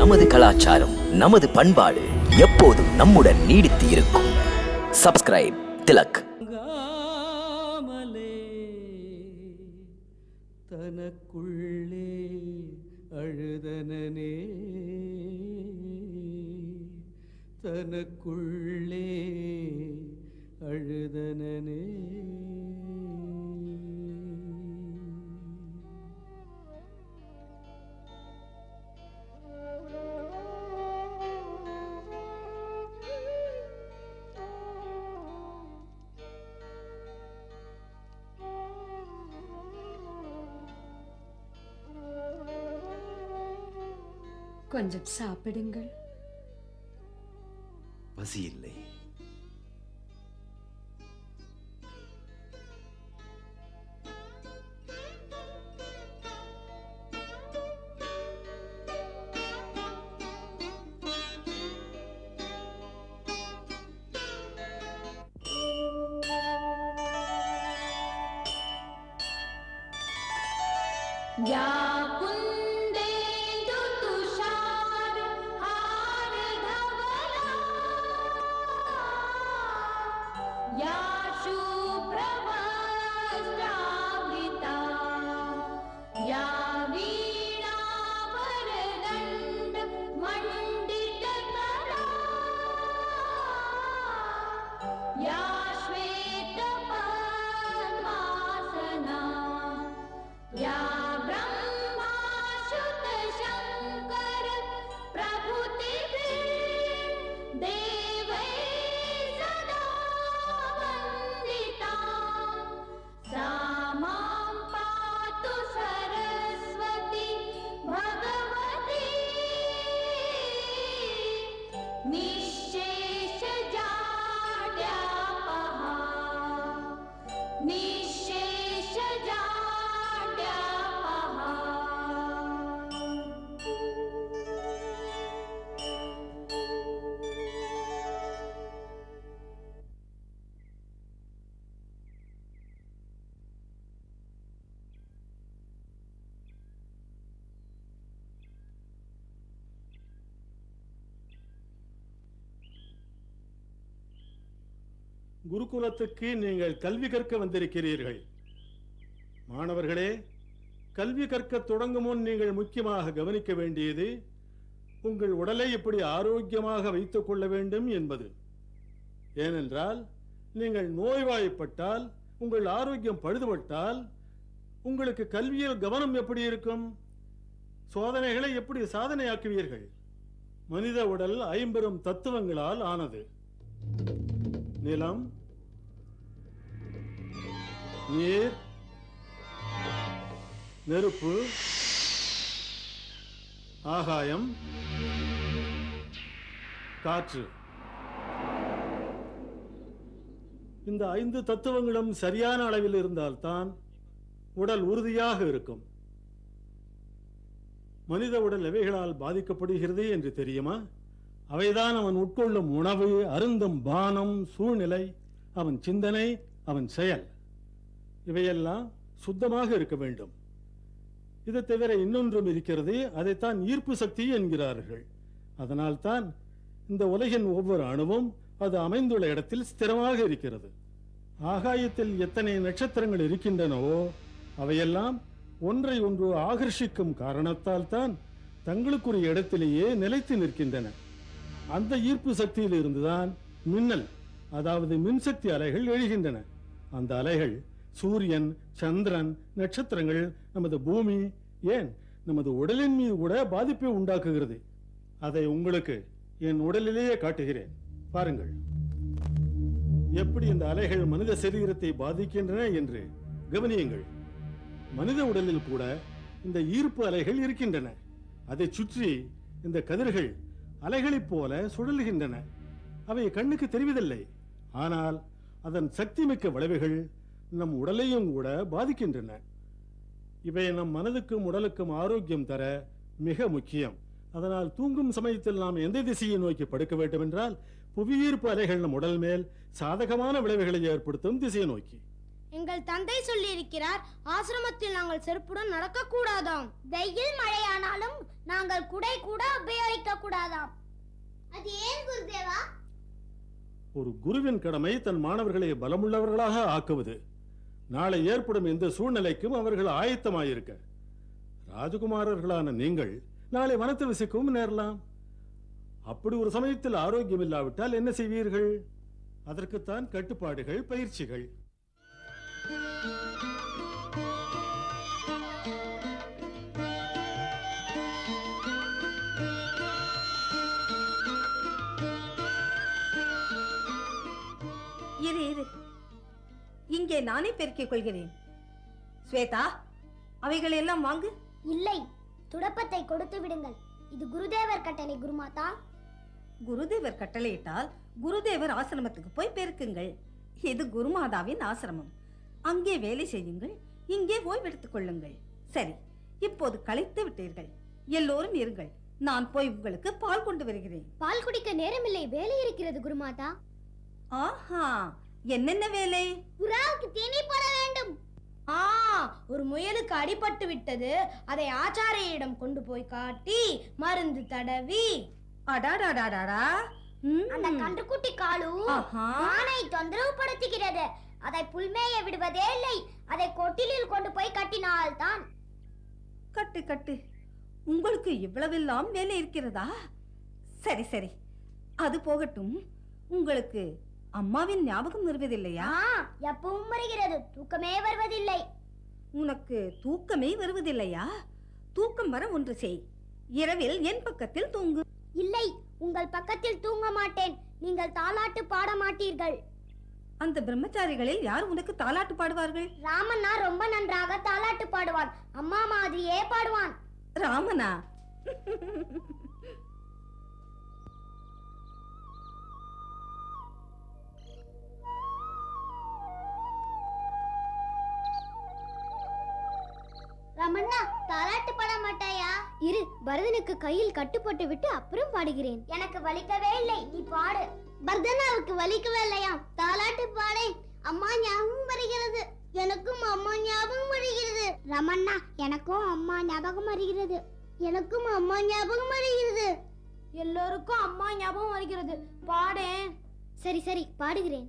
நமது கலாச்சாரம் நமது பண்பாடு எப்போதும் நம்முடன் நீடித்து இருக்கும். சப்ஸ்கிரைப் திலக். தனக்குள்ளே அழுதனே தனக்குள்ளே அழுதனே கொஞ்சம் சாப்பிடுங்கள். பசி இல்லை या குருகுலத்துக்கு நீங்கள் கல்வி கற்க வந்திருக்கிறீர்கள். மாணவர்களே கல்வி கற்க தொடங்கும் முன் நீங்கள் முக்கியமாக கவனிக்க வேண்டியது உங்கள் உடலை எப்படி ஆரோக்கியமாக வைத்துக் கொள்ள வேண்டும் என்பது. ஏனென்றால் நீங்கள் நோய்வாய்ப்பட்டால் உங்கள் ஆரோக்கியம் பழுதுபட்டால் உங்களுக்கு கல்வியில் கவனம் எப்படி இருக்கும்? சோதனைகளை எப்படி சாதனையாக்குவீர்கள்? மனித உடல் ஐம்பெரும் தத்துவங்களால் ஆனது. நிலம் நீர் நெருப்பு ஆகாயம் காற்று. இந்த ஐந்து தத்துவங்களும் சரியான அளவில் இருந்தால்தான் உடல் உறுதியாக இருக்கும். மனித உடல் எவைகளால் பாதிக்கப்படுகிறது என்று தெரியுமா? அவைதான் அவன் உட்கொள்ளும் உணவு அருந்தும் பானம் சூழ்நிலை அவன் சிந்தனை அவன் செயல். இவையெல்லாம் சுத்தமாக இருக்க வேண்டும். இது தவிர இன்னொன்றும் இருக்கிறது அதைத்தான் ஈர்ப்பு சக்தி என்கிறார்கள். அதனால்தான் இந்த உலகின் ஒவ்வொரு அணுவும் அது அமைந்துள்ள இடத்தில் ஸ்திரமாக இருக்கிறது. ஆகாயத்தில் எத்தனை நட்சத்திரங்கள் இருக்கின்றனவோ அவையெல்லாம் ஒன்றை ஒன்று ஆகர்ஷிக்கும் காரணத்தால் தான் தங்களுக்குரிய இடத்திலேயே நிலைத்து நிற்கின்றன. அந்த ஈர்ப்பு சக்தியில் இருந்துதான் மின்னல் அதாவது மின்சக்தி அலைகள் எழுகின்றன. அந்த அலைகள் சூரியன் சந்திரன் நட்சத்திரங்கள் நமது பூமி ஏன்? நமது உடலின் மீது கூட பாதிப்பை உண்டாக்குகிறது. அதை உங்களுக்கு என் உடலிலேயே காட்டுகிறேன். பாருங்கள். எப்படி இந்த அலைகள் மனித சரீரத்தை பாதிக்கின்றன என்று கவனியுங்கள். மனித உடலில் கூட இந்த ஈர்ப்பு அலைகள் இருக்கின்றன. அதை சுற்றி இந்த கதிர்கள் அலைகளைப் போல சுழல்கின்றன. அவை கண்ணுக்கு தெரிவதில்லை. ஆனால் அதன் சக்தி மிக்க வளைவுகள் நம் உடலையும் கூட பாதிக்கின்றன. இவை நம் மனதுக்கும் உடலுக்கும் ஆரோக்கியம் தர மிக முக்கியம். அதனால் தூங்கும் சமயத்தில் நாம் எந்த திசையை நோக்கி படுக்க வேண்டும் என்றால் புவியீர்ப்பு அலைகள் நம் உடல் மேல் சாதகமான விளைவுகளை ஏற்படுத்தும் திசையை நோக்கி. எங்கள் தந்தை சொல்லியிருக்கிறார் ஆசிரமத்தில் நாங்கள் செருப்புடன் நடக்கக்கூடாதாம். வெயில் மழையானாலும் நாங்கள் குடை கூட உபயோகிக்க கூடாதாம் அது ஏன் குருதேவா? ஒரு குருவின் கடமை தன் மாணவர்களை பலமுள்ளவர்களாக ஆக்குவது. நாளை ஏற்படும் எந்த சூழ்நிலைக்கும் அவர்கள் ஆயத்தமாயிருக்க. ராஜகுமாரர்களான நீங்கள் நாளை வனத்து விசைக்கும் நேரலாம். அப்படி ஒரு சமயத்தில் ஆரோக்கியம் இல்லாவிட்டால் என்ன செய்வீர்கள்? அதற்குத்தான் கட்டுப்பாடுகள் பயிற்சிகள். இங்கே நானே பெருக்கிக் கொள்கிறேன். ஸ்வேதா அவைகளை எல்லாம் வாங்கு. இல்லை துடப்பத்தை கொடுத்து விடுங்கள். இது குருதேவர் கட்டளை குருமாதா. குருதேவர் கட்டளையிட்டால் குருதேவர் ஆசிரமத்துக்கு போய் பெருக்குங்கள். இது குருமாதாவின் ஆசிரமம். அங்கே வேலை செய்யுங்கள் இங்கே ஓய்வெடுத்துக் கொள்ளுங்கள். சரி இப்போது களைத்து விட்டீர்கள். எல்லோரும் இருங்கள். நான் போய் உங்களுக்கு பால் கொண்டு வருகிறேன். பால் குடிக்க நேரமில்லை வேலை இருக்கிறது குருமாதா. ஆஹா என்னென்ன வேலை? புறாவுக்கு தீனி போட வேண்டும். ஆ ஒரு முயலுக்கு அடிபட்டு விட்டது. அதை ஆச்சாரியிடம் கொண்டு போய் காட்டி மருந்து தடவி. அடாடாடாடாடா. ம். அந்த கன்றுக்குட்டி காலு ஆனை தொந்தரவு படுத்துகிறது அதை புல்மேய விடுவதே இல்லை. அதை கொட்டிலில் கொண்டு போய் கட்டினால்தான். கட்டு கட்டு. உங்களுக்கு இவ்வளவெல்லாம் வேலை இருக்கிறதா? சரி சரி. அது போகட்டும். உங்களுக்கு அம்மாவின் ஞாபகம் வருவதில்லையா? எப்பவும் வருகிறது. தூக்கமே வருவதில்லை. உனக்கு தூக்கமே வருவதில்லையா? தூக்கம் வர ஒன்று செய். இரவில் என் பக்கத்தில் தூங்கு. இல்லை உங்கள் பக்கத்தில் தூங்க மாட்டேன். நீங்கள் தாலாட்டு பாட மாட்டீர்கள். அந்த பிரம்மச்சாரிகளில் யார் உனக்கு தாலாட்டு பாடுவார்கள்? ராமண்ணா ரொம்ப நன்றாக தாலாட்டு பாடுவான். அம்மா மாதிரியே பாடுவான். ராமனா ரமண்ணா தாலாட்டு பாட மாட்டாயா? இரு பரதனுக்கு கையில் கட்டுப்பட்டு விட்டு அப்புறம் பாடுகிறேன். எனக்கு வலிக்கவே இல்லை நீ பாடு. பரதனாவுக்கு வலிக்கவே இல்லையாம் தாலாட்டு பாடே அம்மா ஞாபகம் வருகிறது. எனக்கும் அம்மா ஞாபகம் வருகிறது. ரமண்ணா எனக்கும் அம்மா ஞாபகம் வருகிறது. எனக்கும் அம்மா ஞாபகம் வருகிறது. எல்லோருக்கும் அம்மா ஞாபகம் வருகிறது. பாடேன் சரி சரி பாடுகிறேன்.